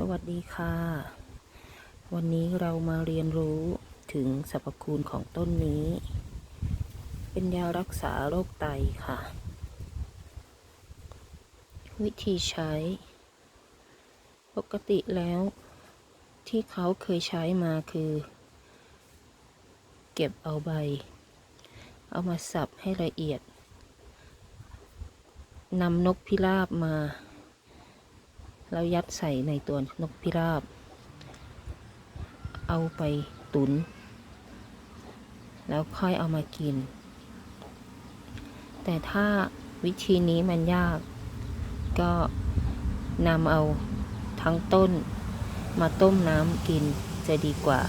สวัสดีค่ะ วันนี้เรามาเรียนรู้ถึงสรรพคุณของต้นนี้ เป็นยารักษาโรคไตค่ะ วิธีใช้ ปกติแล้ว ที่เขาเคยใช้มาคือ เก็บเอาใบ เอามาสับให้ละเอียดนำนกพิราบมา แล้วยัดใส่ในตัวนกพิราบ เอาไปตุน แล้วค่อยเอามากิน แต่ถ้าวิธีนี้มันยาก ก็นำเอาทั้งต้นมาต้มน้ำกินจะดีกว่า